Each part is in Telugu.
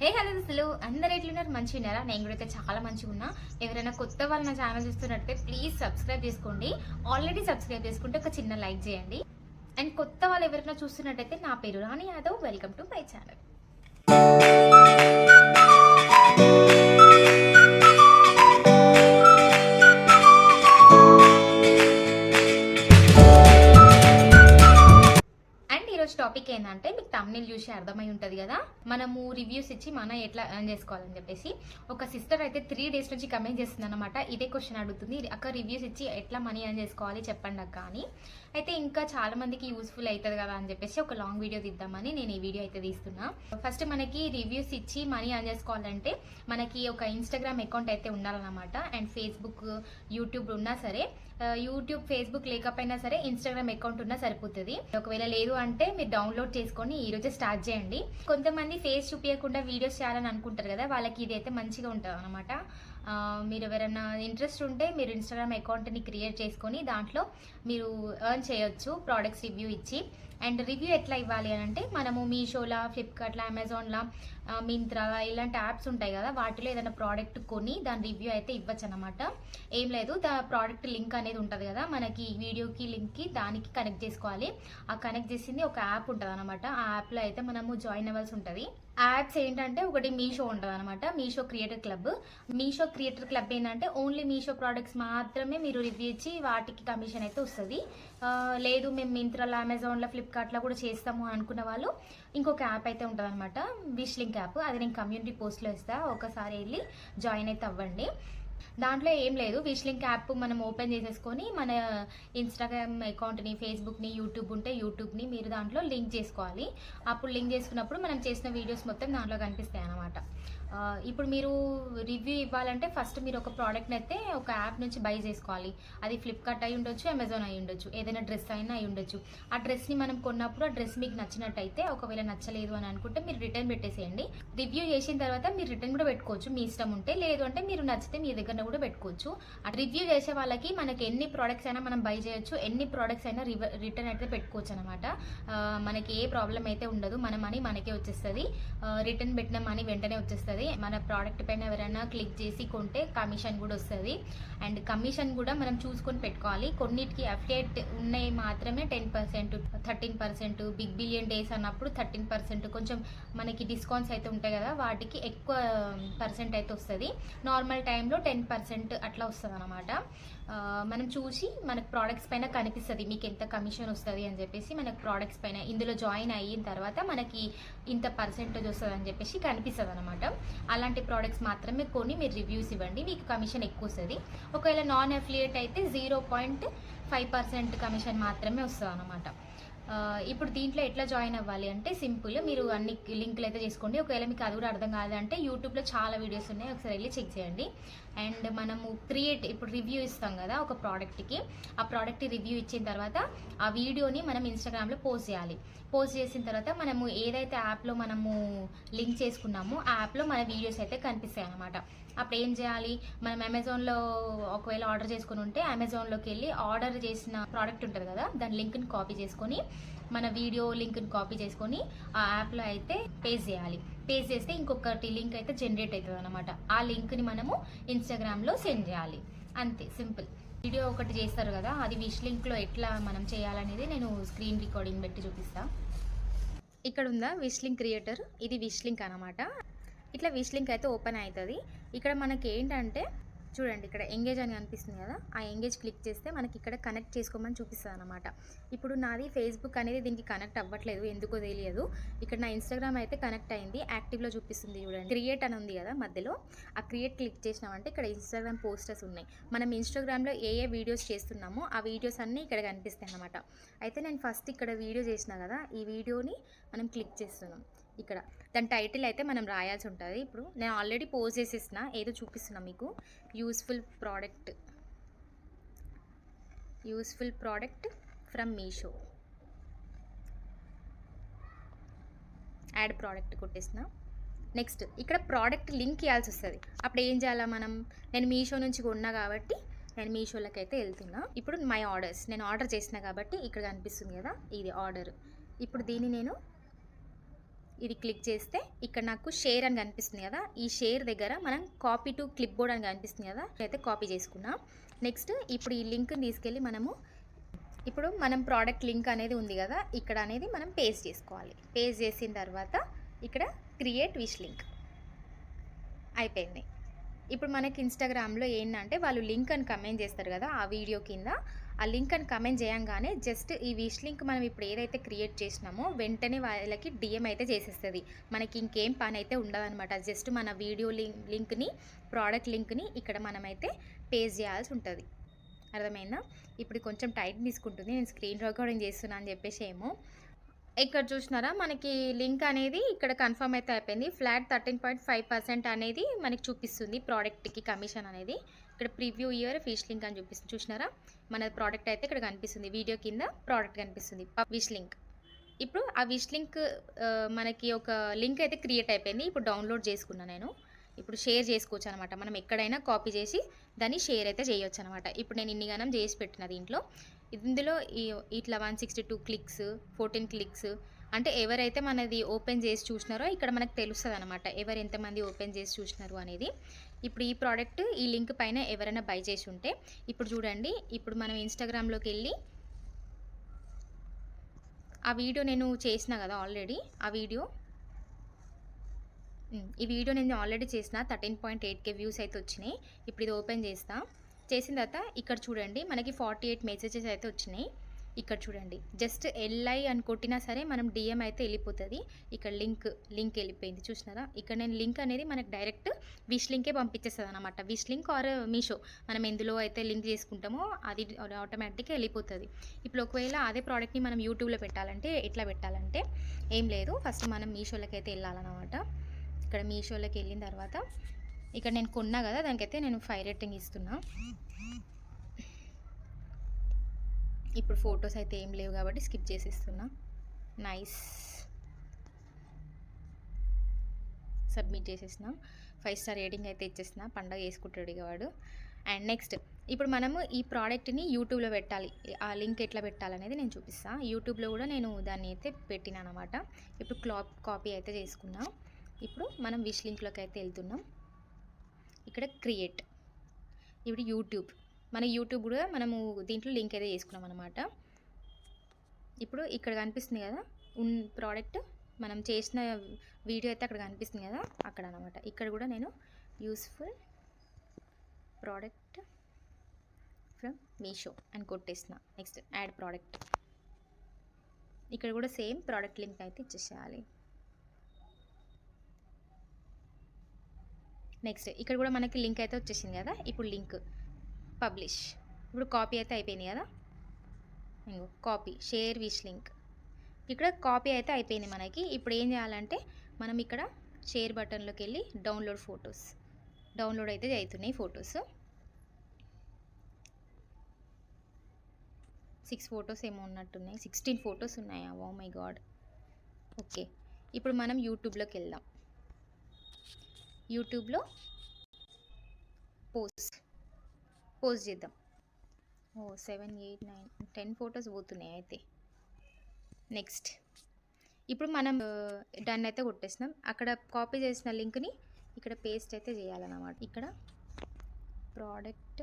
హే హలో అసలు అందరు ఎట్లున్నారు మంచిగా ఉన్నారా? నేను కూడా అయితే చాలా మంచిగా ఉన్నా. ఎవరైనా కొత్త వాళ్ళు నా ఛానల్ చూస్తున్నట్టే ప్లీజ్ సబ్స్క్రైబ్ చేసుకోండి. ఆల్రెడీ సబ్స్క్రైబ్ చేసుకుంటే ఒక చిన్న లైక్ చేయండి. అండ్ కొత్త వాళ్ళు ఎవరైనా చూస్తున్నట్టయితే నా పేరు Rani Yadav. Welcome to my channel and ఈరోజు టాపిక్ ఏంటంటే మీకు తమ్నిల్ చూసి అర్థమై ఉంటుంది కదా? మనము రివ్యూస్ ఇచ్చి మన ఎట్లా ఎర్న్ చేసుకోవాలని చెప్పేసి. ఒక సిస్టర్ అయితే త్రీ డేస్ నుంచి కమెంట్ చేస్తుంది అనమాట ఇదే క్వశ్చన్ అడుగుతుంది. అక్క రివ్యూస్ ఇచ్చి ఎట్లా మనీ ఎర్న్ చేసుకోవాలి? చెప్పండి అక్క అని. అయితే ఇంకా చాలా మందికి యూస్ఫుల్ అవుతుంది కదా అని చెప్పేసి ఒక లాంగ్ వీడియో తీద్దామని నేను ఈ వీడియో అయితే తీస్తున్నా. ఫస్ట్ మనకి రివ్యూస్ ఇచ్చి మనీ ఎర్న్ చేసుకోవాలంటే మనకి ఒక ఇన్స్టాగ్రామ్ అకౌంట్ అయితే ఉండాలన్నమాట. అండ్ ఫేస్బుక్ యూట్యూబ్ ఉన్నా సరే యూట్యూబ్ ఫేస్బుక్ లేకపోయినా సరే ఇన్స్టాగ్రామ్ అకౌంట్ ఉన్నా సరిపోతుంది. ఒకవేళ లేదు అంటే మీరు డౌన్లోడ్ చేసుకొని ఈరోజు స్టార్ట్ చేయండి. కొంతమంది ఫేస్ చూపించకుండా వీడియోస్ చేయాలని అనుకుంటారు కదా వాళ్ళకి ఇది అయితే మంచిగా ఉంటుంది అనమాట మీరు ఎవరైనా ఇంట్రెస్ట్ ఉంటే మీరు ఇన్స్టాగ్రామ్ అకౌంట్ని క్రియేట్ చేసుకొని దాంట్లో మీరు ఎర్న్ చేయొచ్చు ప్రోడక్ట్స్ రివ్యూ ఇచ్చి. అండ్ రివ్యూ ఎట్లా ఇవ్వాలి అని అంటే మనము మీషోలా ఫ్లిప్కార్ట్లా అమెజాన్లా మింత్రా ఇలాంటి యాప్స్ ఉంటాయి కదా వాటిలో ఏదైనా ప్రోడక్ట్ కొని దాని రివ్యూ అయితే ఇవ్వచ్చు అనమాట ఏం లేదు దా ప్రోడక్ట్ లింక్ అనేది ఉంటుంది కదా మనకి వీడియోకి లింక్కి దానికి కనెక్ట్ చేసుకోవాలి. ఆ కనెక్ట్ చేసింది ఒక యాప్ ఉంటుంది అనమాట ఆ యాప్లో అయితే మనము జాయిన్ అవ్వాల్సి ఉంటుంది. యాప్స్ ఏంటంటే ఒకటి మీషో ఉంటుంది అనమాట Meesho creator club Meesho creator club ఏంటంటే ఓన్లీ మీషో ప్రోడక్ట్స్ మాత్రమే మీరు రివ్యూ ఇచ్చి వాటికి కమిషన్ అయితే వస్తుంది. లేదు మేము మింత్రాలో అమెజాన్లో ఫ్లిప్కార్ట్లో కూడా చేస్తాము అనుకున్న వాళ్ళు ఇంకొక యాప్ అయితే ఉంటుంది అనమాట విష్లింక్ యాప్ అది నేను కమ్యూనిటీ పోస్ట్లో ఇస్తాను ఒకసారి వెళ్ళి జాయిన్ అయితే అవ్వండి. దాంట్లో ఏం లేదు. విష్ లింక్ యాప్ మనం ఓపెన్ చేసేసుకొని మన ఇన్స్టాగ్రామ్ అకౌంట్ని ఫేస్బుక్ని యూట్యూబ్ ఉంటే యూట్యూబ్ని మీరు దాంట్లో లింక్ చేసుకోవాలి. అప్పుడు లింక్ చేసుకున్నప్పుడు మనం చేసిన వీడియోస్ మొత్తం దాంట్లో కనిపిస్తాయి అన్నమాట ఇప్పుడు మీరు రివ్యూ ఇవ్వాలంటే ఫస్ట్ మీరు ఒక ప్రోడక్ట్ని అయితే ఒక యాప్ నుంచి బై చేసుకోవాలి. అది ఫ్లిప్కార్ట్ అయి ఉండొచ్చు అమెజాన్ అయి ఉండొచ్చు ఏదైనా డ్రెస్ అయినా అయి ఉండొచ్చు. ఆ డ్రెస్ని మనం కొన్నప్పుడు ఆ డ్రెస్ మీకు నచ్చినట్టయితే ఒకవేళ నచ్చలేదు అని అనుకుంటే మీరు రిటర్న్ పెట్టేసేయండి. రివ్యూ చేసిన తర్వాత మీరు రిటర్న్ కూడా పెట్టుకోవచ్చు. మీ ఇష్టం ఉంటే లేదు అంటే మీరు నచ్చితే మీ దగ్గర కూడా పెట్టుకోవచ్చు. ఆ రివ్యూ చేసే వాళ్ళకి మనకి ఎన్ని ప్రోడక్ట్స్ అయినా మనం బై చేయొచ్చు. ఎన్ని ప్రోడక్ట్స్ అయినా రిటర్న్ అయితే పెట్టుకోవచ్చు అనమాట మనకి ఏ ప్రాబ్లం అయితే ఉండదు. మన మనీ మనకే వచ్చేస్తుంది. రిటర్న్ పెట్టిన మనీ వెంటనే వచ్చేస్తుంది. మన ప్రోడక్ట్ పైన ఎవరైనా క్లిక్ చేసి కొంటే కమిషన్ కూడా వస్తుంది. అండ్ కమిషన్ కూడా మనం చూసుకొని పెట్టుకోవాలి. కొన్నిటికి అఫిలియేట్ ఉన్నాయి మాత్రమే ten percent thirteen percent big billion days అన్నప్పుడు థర్టీన్ పర్సెంట్ కొంచెం మనకి డిస్కౌంట్స్ అయితే ఉంటాయి కదా వాటికి ఎక్కువ పర్సెంట్ అయితే వస్తుంది. నార్మల్ టైంలో టెన్ పర్సెంట్ అట్లా వస్తుంది అనమాట మనం చూసి మనకు ప్రోడక్ట్స్ పైన కనిపిస్తుంది మీకు ఎంత కమిషన్ వస్తుంది అని చెప్పేసి మనకు ప్రోడక్ట్స్ పైన ఇందులో జాయిన్ అయిన తర్వాత మనకి ఇంత పర్సెంటేజ్ వస్తుంది అని చెప్పేసి కనిపిస్తుంది అనమాట అలాంటి ప్రోడక్ట్స్ మాత్రమే కొని మీరు రివ్యూస్ ఇవ్వండి మీకు కమిషన్ ఎక్కువ వస్తుంది. ఒకవేళ నాన్ అఫిలియేట్ అయితే zero point five percent commission మాత్రమే వస్తుంది అనమాట ఇప్పుడు దీంట్లో ఎట్లా జాయిన్ అవ్వాలి అంటే సింపుల్ మీరు అన్ని లింకులు అయితే చేసుకోండి. ఒకవేళ మీకు అది కూడా అర్థం కాదంటే యూట్యూబ్లో చాలా వీడియోస్ ఉన్నాయి ఒకసారి వెళ్ళి చెక్ చేయండి. అండ్ మనము క్రియేట్ ఇప్పుడు రివ్యూ ఇస్తాం కదా ఒక ప్రోడక్ట్కి. ఆ ప్రోడక్ట్ రివ్యూ ఇచ్చిన తర్వాత ఆ వీడియోని మనం ఇన్స్టాగ్రామ్లో పోస్ట్ చేయాలి. పోస్ట్ చేసిన తర్వాత మనము ఏదైతే యాప్లో మనము లింక్ చేసుకున్నామో ఆ యాప్లో మన వీడియోస్ అయితే కనిపిస్తాయి అనమాట అప్పుడు ఏం చేయాలి? మనం అమెజాన్లో ఒకవేళ ఆర్డర్ చేసుకుని ఉంటే అమెజాన్లోకి వెళ్ళి ఆర్డర్ చేసిన ప్రోడక్ట్ ఉంటుంది కదా దాని లింక్ని కాపీ చేసుకొని మన వీడియో లింక్ని కాపీ చేసుకొని ఆ యాప్లో అయితే పేస్ చేయాలి. పే చేస్తే ఇంకొకటి లింక్ అయితే జనరేట్ అవుతుంది అనమాట ఆ లింక్ని మనము ఇన్స్టాగ్రామ్లో సెండ్ చేయాలి. అంతే సింపుల్ వీడియో ఒకటి చేస్తారు కదా అది విష్ లింక్లో ఎట్లా మనం చేయాలనేది నేను స్క్రీన్ రికార్డింగ్ పెట్టి చూపిస్తా. ఇక్కడ ఉందా విష్ లింక్ క్రియేటర్ ఇది విష్ లింక్ అనమాట ఇట్లా విష్ లింక్ అయితే ఓపెన్ అవుతుంది. ఇక్కడ మనకి ఏంటంటే చూడండి ఇక్కడ ఎంగేజ్ అని అనిపిస్తుంది కదా? ఆ ఎంగేజ్ క్లిక్ చేస్తే మనకి ఇక్కడ కనెక్ట్ చేసుకోమని చూపిస్తుంది అనమాట ఇప్పుడు నాది ఫేస్బుక్ అనేది దీనికి కనెక్ట్ అవ్వట్లేదు ఎందుకో తెలియదు. ఇక్కడ నా ఇన్స్టాగ్రామ్ అయితే కనెక్ట్ అయింది యాక్టివ్లో చూపిస్తుంది చూడండి. క్రియేట్ అని ఉంది కదా మధ్యలో. ఆ క్రియేట్ క్లిక్ చేసినామంటే ఇక్కడ ఇన్స్టాగ్రామ్ పోస్టర్స్ ఉన్నాయి. మనం ఇన్స్టాగ్రామ్లో ఏ ఏ వీడియోస్ చేస్తున్నామో ఆ వీడియోస్ అన్నీ ఇక్కడ కనిపిస్తాయి అనమాట అయితే నేను ఫస్ట్ ఇక్కడ వీడియో చేసిన కదా ఈ వీడియోని మనం క్లిక్ చేస్తున్నాం. ఇక్కడ. దాని టైటిల్ అయితే మనం రాయాల్సి ఉంటుంది. ఇప్పుడు నేను ఆల్రెడీ పోస్ట్ చేసేసిన ఏదో చూపిస్తున్నా మీకు. Useful product useful product from Meesho add product కొట్టేసిన. నెక్స్ట్ ఇక్కడ ప్రోడక్ట్ లింక్ ఇవ్వాల్సి వస్తుంది. అప్పుడు ఏం చేయాలా మనం? నేను మీషో నుంచి కొన్నా కాబట్టి నేను మీషోలోకి అయితే వెళ్తున్నా. ఇప్పుడు మై ఆర్డర్స్ నేను ఆర్డర్ చేసిన కాబట్టి ఇక్కడ కనిపిస్తుంది కదా ఇది ఆర్డర్ ఇప్పుడు దీన్ని నేను ఇది క్లిక్ చేస్తే ఇక్కడ నాకు షేర్ అని కనిపిస్తుంది కదా. ఈ షేర్ దగ్గర మనం కాపీ టు క్లిప్ బోర్డ్ అని కనిపిస్తుంది కదా. అయితే కాపీ చేసుకున్నాం నెక్స్ట్ ఇప్పుడు ఈ లింక్ని తీసుకెళ్ళి మనము ఇప్పుడు మనం ప్రోడక్ట్ లింక్ అనేది ఉంది కదా. ఇక్కడ అనేది మనం పేస్ట్ చేసుకోవాలి. పేస్ట్ చేసిన తర్వాత ఇక్కడ క్రియేట్ విష్ లింక్ అయిపోయింది. ఇప్పుడు మనకి ఇన్స్టాగ్రామ్లో ఏంటంటే వాళ్ళు లింక్ అని కమెంట్ చేస్తారు కదా ఆ వీడియో కింద. ఆ లింక్ అని కమెంట్ చేయంగానే జస్ట్ ఈ విష్ లింక్ మనం ఇప్పుడు ఏదైతే క్రియేట్ చేసినామో వెంటనే వాళ్ళకి డిఎం అయితే చేసేస్తుంది. మనకి ఇంకేం పని అయితే ఉండదనమాట జస్ట్ మన వీడియో లింక్ లింక్ని ప్రోడక్ట్ లింక్ని ఇక్కడ మనమైతే పేజ్ చేయాల్సి ఉంటుంది. అర్థమైందా? ఇప్పుడు కొంచెం టైట్ తీసుకుంటుంది. నేను స్క్రీన్ రికార్డింగ్ చేస్తున్నాను అని చెప్పేసి ఏమో ఇక్కడ చూసినారా? మనకి లింక్ అనేది ఇక్కడ కన్ఫర్మ్ అయితే అయిపోయింది. Flat thirteen point five percent అనేది మనకి చూపిస్తుంది ప్రోడక్ట్కి కమిషన్ అనేది. ఇక్కడ ప్రివ్యూ ఇయర్ ఫిష్ లింక్ అని చూపిస్తుంది చూసినారా? మన ప్రోడక్ట్ అయితే ఇక్కడ కనిపిస్తుంది. వీడియో కింద ప్రోడక్ట్ కనిపిస్తుంది. Wish link. ఇప్పుడు ఆ విష్ లింక్ మనకి ఒక లింక్ అయితే క్రియేట్ అయిపోయింది. ఇప్పుడు డౌన్లోడ్ చేసుకున్నా నేను. ఇప్పుడు షేర్ చేసుకోవచ్చు అనమాట. మనం ఎక్కడైనా కాపీ చేసి దాన్ని షేర్ అయితే చేయొచ్చు అనమాట. ఇప్పుడు నేను ఇన్ని గనం చేసి పెట్టిన దీంట్లో. ఇందులో ఈ- ఇట్లా one sixty two clicks fourteen clicks అంటే ఎవరైతే మనది ఓపెన్ చేసి చూసినారో ఇక్కడ మనకు తెలుస్తుంది అనమాట ఎవరు ఎంతమంది ఓపెన్ చేసి చూసినారు అనేది. ఇప్పుడు ఈ ప్రోడక్ట్ ఈ లింక్ పైన ఎవరైనా బై చేసి ఉంటే ఇప్పుడు చూడండి ఇప్పుడు మనం ఇన్స్టాగ్రామ్లోకి వెళ్ళి ఆ వీడియో నేను చేసిన కదా ఆల్రెడీ ఆ వీడియో. ఈ వీడియో నేను ఆల్రెడీ చేసిన thirteen point eight K views అయితే వచ్చినాయి. ఇప్పుడు ఇది ఓపెన్ చేస్తాను చేసిన తర్వాత ఇక్కడ చూడండి మనకి ఫార్టీ ఎయిట్ మెసేజెస్ అయితే వచ్చినాయి. ఇక్కడ చూడండి జస్ట్ ఎల్ఐ అని కొట్టినా సరే మనం డిఎం అయితే వెళ్ళిపోతుంది. ఇక్కడ లింక్ లింక్ వెళ్ళిపోయింది చూసినారా? ఇక్కడ నేను లింక్ అనేది మనకు డైరెక్ట్ విష్ లింకే పంపించేస్తుంది అనమాట విష్ లింక్ ఆర్ మీషో మనం ఎందులో అయితే లింక్ చేసుకుంటామో అది ఆటోమేటిక్గా వెళ్ళిపోతుంది. ఇప్పుడు ఒకవేళ అదే ప్రోడక్ట్ని మనం యూట్యూబ్లో పెట్టాలంటే ఎట్లా పెట్టాలంటే ఏం లేదు. ఫస్ట్ మనం మీషోలోకి అయితే వెళ్ళాలన్నమాట. ఇక్కడ మీషోలోకి వెళ్ళిన తర్వాత ఇక్కడ నేను కొన్నా కదా దానికైతే నేను ఫైవ్ రేటింగ్ ఇస్తున్నా. ఇప్పుడు ఫొటోస్ అయితే ఏం లేవు కాబట్టి స్కిప్ చేసిస్తున్నా. నైస్ సబ్మిట్ చేసేసిన. ఫైవ్ స్టార్ రేటింగ్ అయితే ఇచ్చేసిన. పండగ వేసుకుంటాడు ఇక వాడు. అండ్ నెక్స్ట్ ఇప్పుడు మనము ఈ ప్రోడక్ట్ని యూట్యూబ్లో పెట్టాలి. ఆ లింక్ ఎట్లా పెట్టాలనేది నేను చూపిస్తాను యూట్యూబ్లో కూడా నేను దాన్ని అయితే పెట్టినా అనమాట ఇప్పుడు క్లాప్ కాపీ అయితే చేసుకున్నాం. ఇప్పుడు మనం విష్ లింక్లోకి అయితే వెళ్తున్నాం. ఇక్కడ క్రియేట్ ఇప్పుడు యూట్యూబ్ మన యూట్యూబ్ కూడా మనము దీంట్లో లింక్ అయితే చేసుకున్నాం అనమాట ఇప్పుడు ఇక్కడ కనిపిస్తుంది కదా ఉన్ ప్రోడక్ట్ మనం చేసిన వీడియో అయితే అక్కడ కనిపిస్తుంది కదా అక్కడ అనమాట ఇక్కడ కూడా నేను యూస్ఫుల్ ప్రోడక్ట్ ఫ్రమ్ మీషో అని కొట్టేసిన. నెక్స్ట్ యాడ్ ప్రోడక్ట్ ఇక్కడ కూడా సేమ్ ప్రోడక్ట్ లింక్ అయితే ఇచ్చేసేయాలి. నెక్స్ట్ ఇక్కడ కూడా మనకి లింక్ అయితే వచ్చేసింది కదా? ఇప్పుడు లింక్ పబ్లిష్. ఇప్పుడు కాపీ అయితే అయిపోయింది కదా? ఇంకో కాపీ షేర్ విష్ లింక్. ఇక్కడ కాపీ అయితే అయిపోయింది మనకి. ఇప్పుడు ఏం చేయాలంటే మనం ఇక్కడ షేర్ బటన్లోకి వెళ్ళి డౌన్లోడ్ ఫొటోస్. డౌన్లోడ్ అయితే అవుతున్నాయి ఫొటోస్. సిక్స్ ఫొటోస్ ఏమో ఉన్నట్టున్నాయి. సిక్స్టీన్ ఫొటోస్ ఉన్నాయా? Oh my god. ఓకే. ఇప్పుడు మనం యూట్యూబ్లోకి వెళ్దాం. యూట్యూబ్లో పోస్ట్ పోస్ట్ చేద్దాం. ఓ seven eight nine ten photos పోతున్నాయి అయితే. నెక్స్ట్. ఇప్పుడు మనం డన్ అయితే కొట్టేసినాం. అక్కడ కాపీ చేసిన లింక్ని ఇక్కడ పేస్ట్ అయితే చేయాలన్నమాట. ఇక్కడ ప్రోడక్ట్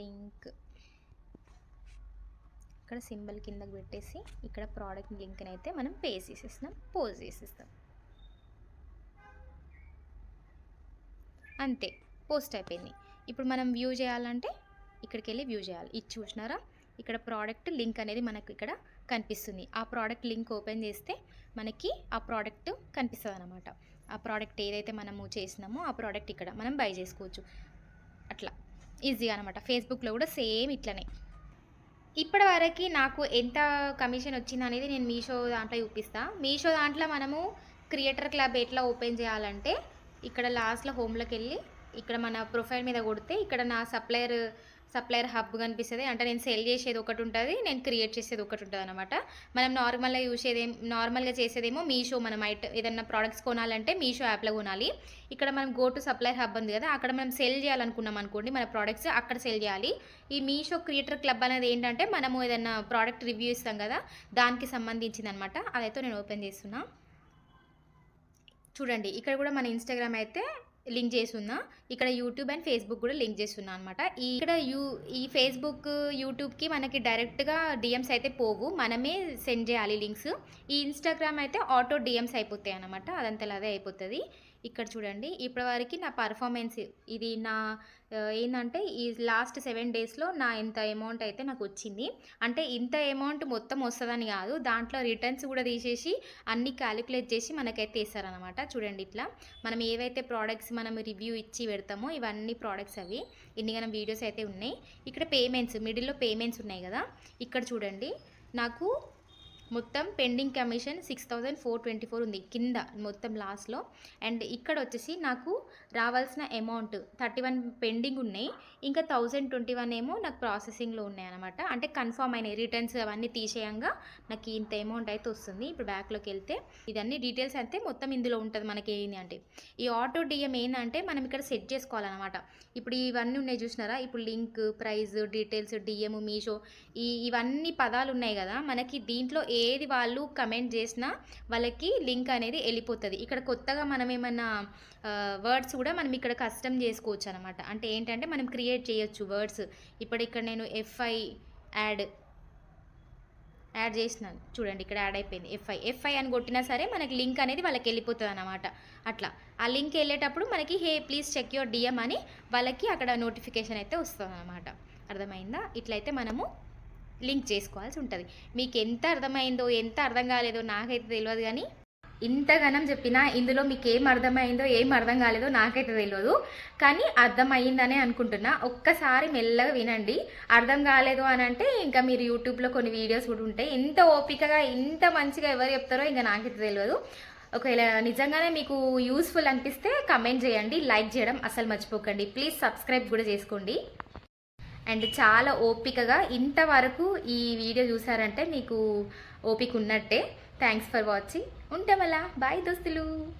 లింక్. ఇక్కడ సింబల్ కిందకి పెట్టేసి ఇక్కడ ప్రోడక్ట్ లింక్ని అయితే మనం పేస్ట్ చేసేసినాం పోస్ట్ చేసేస్తాం అంతే పోస్ట్ అయిపోయింది. ఇప్పుడు మనం వ్యూ చేయాలంటే ఇక్కడికి వెళ్ళి వ్యూ చేయాలి. ఇది చూసినారా? ఇక్కడ ప్రోడక్ట్ లింక్ అనేది మనకు ఇక్కడ కనిపిస్తుంది. ఆ ప్రోడక్ట్ లింక్ ఓపెన్ చేస్తే మనకి ఆ ప్రోడక్ట్ కనిపిస్తుంది అనమాట ఆ ప్రోడక్ట్ ఏదైతే మనము చేసినామో ఆ ప్రోడక్ట్ ఇక్కడ మనం బై చేసుకోవచ్చు. అట్లా. ఈజీగా అనమాట ఫేస్బుక్లో కూడా సేమ్ ఇట్లనే. ఇప్పటి వరకు నాకు ఎంత కమిషన్ వచ్చింది అనేది నేను మీషో దాంట్లో చూపిస్తాను మీషో దాంట్లో మనము క్రియేటర్ క్లబ్ ఎట్లా ఓపెన్ చేయాలంటే ఇక్కడ లాస్ట్లో హోమ్లోకి వెళ్ళి ఇక్కడ మన ప్రొఫైల్ మీద కొడితే ఇక్కడ నా సప్లయర్ సప్లయర్ హబ్ కనిపిస్తుంది. అంటే నేను సెల్ చేసేది ఒకటి ఉంటుంది నేను క్రియేట్ చేసేది ఒకటి ఉంటుంది అనమాట మనం నార్మల్గా చూసేదేం నార్మల్గా చేసేదేమో మీషో మనం ఐట ఏదైనా ప్రోడక్ట్స్ కొనాలంటే మీషో యాప్లో కొనాలి. ఇక్కడ మనం గో టు సప్లయర్ హబ్ ఉంది కదా అక్కడ మనం సెల్ చేయాలనుకున్నాం అనుకోండి మన ప్రోడక్ట్స్ అక్కడ సెల్ చేయాలి. ఈ మీషో క్రియేటర్ క్లబ్ అనేది ఏంటంటే మనము ఏదైనా ప్రోడక్ట్ రివ్యూ ఇస్తాం కదా దానికి సంబంధించింది అనమాట అదైతే నేను ఓపెన్ చేస్తున్నాను చూడండి ఇక్కడ కూడా మన ఇన్స్టాగ్రామ్ అయితే లింక్ చేసి ఉన్నా ఇక్కడ యూట్యూబ్ అండ్ ఫేస్బుక్ కూడా లింక్ చేసి అనమాట ఈ ఇక్కడ యూ ఈ ఫేస్బుక్ యూట్యూబ్కి మనకి డైరెక్ట్గా డిఎమ్స్ అయితే పోవు. మనమే సెండ్ చేయాలి లింక్స్ ఈ ఇన్స్టాగ్రామ్ అయితే ఆటో డిఎమ్స్ అయిపోతాయి అనమాట అదంతా అదే అయిపోతుంది. ఇక్కడ చూడండి. ఇప్పటివరకు నా పర్ఫార్మెన్స్ ఇది నా ఏంటంటే ఈ లాస్ట్ సెవెన్ డేస్లో నా ఇంత అమౌంట్ అయితే నాకు వచ్చింది. అంటే ఇంత అమౌంట్ మొత్తం వస్తుందని కాదు. దాంట్లో రిటర్న్స్ కూడా తీసేసి అన్ని క్యాలిక్యులేట్ చేసి మనకైతే ఇస్తారనమాట చూడండి ఇట్లా. మనం ఏవైతే ప్రోడక్ట్స్ మనం రివ్యూ ఇచ్చి పెడతామో ఇవన్నీ ప్రోడక్ట్స్ అవి. ఇన్నిగనం వీడియోస్ అయితే ఉన్నాయి. ఇక్కడ పేమెంట్స్ మిడిల్లో పేమెంట్స్ ఉన్నాయి కదా. ఇక్కడ చూడండి. నాకు మొత్తం pending commission six thousand four twenty four ఉంది కింద మొత్తం లాస్ట్లో అండ్ ఇక్కడ వచ్చేసి నాకు రావాల్సిన అమౌంట్ థర్టీ వన్ పెండింగ్ ఉన్నాయి. ఇంకా థౌజండ్ ట్వంటీ వన్ ఏమో నాకు ప్రాసెసింగ్లో ఉన్నాయి అనమాట అంటే కన్ఫర్మ్ అయినాయి. రిటర్న్స్ అవన్నీ తీసేయంగా నాకు ఇంత అమౌంట్ అయితే వస్తుంది. ఇప్పుడు బ్యాక్లోకి వెళ్తే ఇదన్నీ డీటెయిల్స్ అయితే మొత్తం ఇందులో ఉంటుంది మనకి ఏంటి అంటే. ఈ ఆటో డిఎం ఏంటంటే మనం ఇక్కడ సెట్ చేసుకోవాలన్నమాట. ఇప్పుడు ఇవన్నీ ఉన్నాయి చూసినారా? ఇప్పుడు link price details DM Meesho ఈ ఇవన్నీ పదాలు ఉన్నాయి కదా. మనకి దీంట్లో ఏది వాళ్ళు కమెంట్ చేసినా వాళ్ళకి లింక్ అనేది వెళ్ళిపోతుంది. ఇక్కడ కొత్తగా మనం ఏమన్నా వర్డ్స్ కూడా మనం ఇక్కడ కస్టమ్ చేసుకోవచ్చు అనమాట అంటే ఏంటంటే మనం క్రియేట్ చేయొచ్చు వర్డ్స్ ఇప్పుడు ఇక్కడ నేను ఎఫ్ఐ యాడ్ యాడ్ చేసినాను. చూడండి ఇక్కడ యాడ్ అయిపోయింది. ఎఫ్ఐ ఎఫ్ఐ అని కొట్టినా సరే మనకి లింక్ అనేది వాళ్ళకి వెళ్ళిపోతుంది అనమాట అట్లా. ఆ లింక్ వెళ్ళేటప్పుడు మనకి hey please check your DM అని వాళ్ళకి అక్కడ నోటిఫికేషన్ అయితే వస్తుంది అనమాట అర్థమైందా? ఇట్లయితే మనము లింక్ చేసుకోవాల్సి ఉంటుంది. మీకు ఎంత అర్థమైందో ఎంత అర్థం కాలేదో నాకైతే తెలియదు కానీ ఇంతగానం చెప్పినా ఇందులో మీకు ఏం అర్థమైందో ఏం అర్థం కాలేదో నాకైతే తెలియదు కానీ అర్థమైందనే అనుకుంటున్నా. ఒక్కసారి మెల్లగా వినండి. అర్థం కాలేదు అని అంటే ఇంకా మీరు యూట్యూబ్లో కొన్ని వీడియోస్ కూడా ఉంటాయి. ఎంత ఓపికగా ఎంత మంచిగా ఎవరు చెప్తారో ఇంకా నాకైతే తెలియదు ఒకవేళ నిజంగానే మీకు యూస్ఫుల్ అనిపిస్తే కమెంట్ చేయండి. లైక్ చేయడం అసలు మర్చిపోకండి. ప్లీజ్ సబ్స్క్రైబ్ కూడా చేసుకోండి. అండ్ చాలా ఓపికగా ఇంతవరకు ఈ వీడియో చూసారంటే మీకు ఓపిక ఉన్నట్టే. థ్యాంక్స్ ఫర్ వాచింగ్ ఉంటామలా. బాయ్ దోస్తులు.